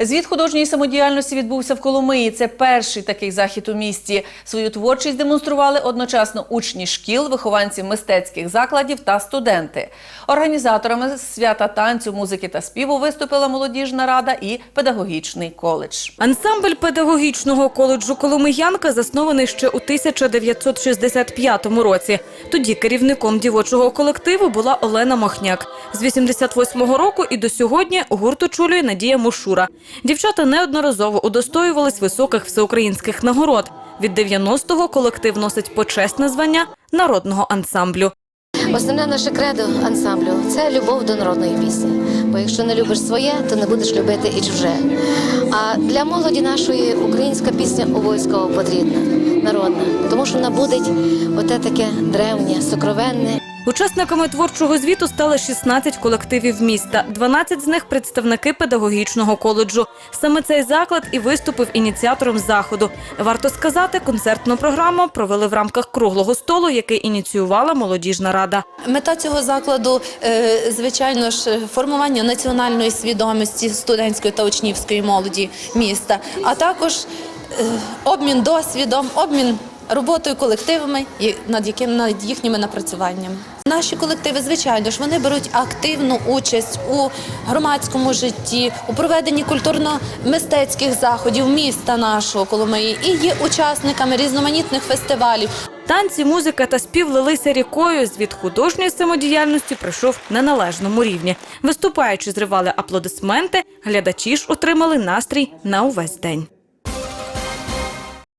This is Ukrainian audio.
Звіт художньої самодіяльності відбувся в Коломиї. Це перший такий захід у місті. Свою творчість демонстрували одночасно учні шкіл, вихованці мистецьких закладів та студенти. Організаторами свята танцю, музики та співу виступила молодіжна рада і педагогічний коледж. Ансамбль педагогічного коледжу Коломиянка заснований ще у 1965 році. Тоді керівником дівочого колективу була Олена Махняк. З 88-го року і до сьогодні гурт очолює Надія Мошура. Дівчата неодноразово удостоювались високих всеукраїнських нагород. Від 90-го колектив носить почесне звання народного ансамблю. Основне наше кредо ансамблю це любов до народної пісні. Бо якщо не любиш своє, то не будеш любити і чуже. А для молоді нашої українська пісня обов'язково потрібна, народна, тому що вона будить оте таке древнє, сокровенне. Учасниками творчого звіту стали 16 колективів міста. 12 з них представники педагогічного коледжу. Саме цей заклад і виступив ініціатором заходу. Варто сказати, концертну програму провели в рамках круглого столу, який ініціювала молодіжна рада. Мета цього закладу, е, звичайно ж, формування національної свідомості студентської та учнівської молоді міста, а також е, обмін досвідом, обмін роботою колективами над яким над їхніми напрацюваннями. Наші колективи, звичайно ж, вони беруть активну участь у громадському житті, у проведенні культурно-мистецьких заходів міста нашого Коломиї і є учасниками різноманітних фестивалів. Танці, музика та спів лилися рікою. Звіт художньої самодіяльності пройшов на належному рівні. Виступаючи, зривали аплодисменти, глядачі ж отримали настрій на увесь день.